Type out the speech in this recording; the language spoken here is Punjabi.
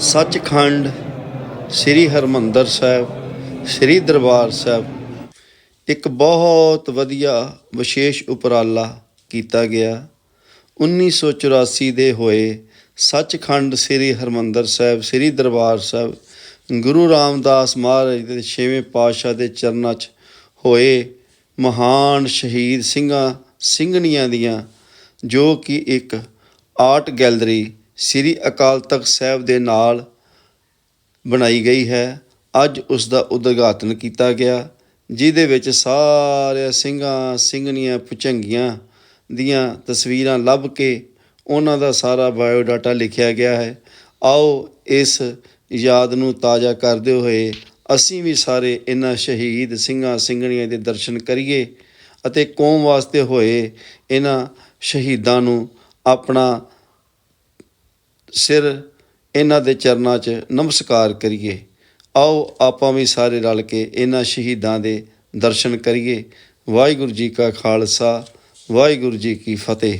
ਸੱਚਖੰਡ ਸ੍ਰੀ ਹਰਮੰਦਰ ਸਾਹਿਬ, ਸ੍ਰੀ ਦਰਬਾਰ ਸਾਹਿਬ। ਇੱਕ ਬਹੁਤ ਵਧੀਆ ਵਿਸ਼ੇਸ਼ ਉਪਰਾਲਾ ਕੀਤਾ ਗਿਆ। 1984 ਦੇ ਹੋਏ ਸੱਚਖੰਡ ਸ੍ਰੀ ਹਰਮੰਦਰ ਸਾਹਿਬ, ਸ੍ਰੀ ਦਰਬਾਰ ਸਾਹਿਬ, ਗੁਰੂ ਰਾਮਦਾਸ ਮਹਾਰਾਜ ਦੇ ਛੇਵੇਂ ਪਾਤਸ਼ਾਹ ਦੇ ਚਰਨਾਂ 'ਚ ਹੋਏ ਮਹਾਨ ਸ਼ਹੀਦ ਸਿੰਘਾਂ, ਸਿੰਘਣੀਆਂ ਦੀਆਂ, ਜੋ ਕਿ ਇੱਕ ਆਰਟ ਗੈਲਰੀ ਸ੍ਰੀ ਅਕਾਲ ਤਖਤ ਸਾਹਿਬ ਦੇ ਨਾਲ ਬਣਾਈ ਗਈ ਹੈ। ਅੱਜ ਉਸ ਦਾ ਉਦਘਾਟਨ ਕੀਤਾ ਗਿਆ, ਜਿਹਦੇ ਵਿੱਚ ਸਾਰੇ ਸਿੰਘਾਂ, ਸਿੰਘਣੀਆਂ, ਪੁਚੰਗੀਆਂ ਦੀਆਂ ਤਸਵੀਰਾਂ ਲੱਭ ਕੇ ਉਹਨਾਂ ਦਾ ਸਾਰਾ ਬਾਇਓਡਾਟਾ ਲਿਖਿਆ ਗਿਆ ਹੈ। ਆਓ ਇਸ ਯਾਦ ਨੂੰ ਤਾਜ਼ਾ ਕਰਦੇ ਹੋਏ ਅਸੀਂ ਵੀ ਸਾਰੇ ਇਹਨਾਂ ਸ਼ਹੀਦ ਸਿੰਘਾਂ, ਸਿੰਘਣੀਆਂ ਦੇ ਦਰਸ਼ਨ ਕਰੀਏ ਅਤੇ ਕੌਮ ਵਾਸਤੇ ਹੋਏ ਇਹਨਾਂ ਸ਼ਹੀਦਾਂ ਨੂੰ ਆਪਣਾ ਸਿਰ ਇਹਨਾਂ ਦੇ ਚਰਨਾਂ 'ਚ ਨਮਸਕਾਰ ਕਰੀਏ। ਆਓ ਆਪਾਂ ਵੀ ਸਾਰੇ ਰਲ ਕੇ ਇਹਨਾਂ ਸ਼ਹੀਦਾਂ ਦੇ ਦਰਸ਼ਨ ਕਰੀਏ। ਵਾਹਿਗੁਰੂ ਜੀ ਕਾ ਖਾਲਸਾ, ਵਾਹਿਗੁਰੂ ਜੀ ਕੀ ਫਤਿਹ।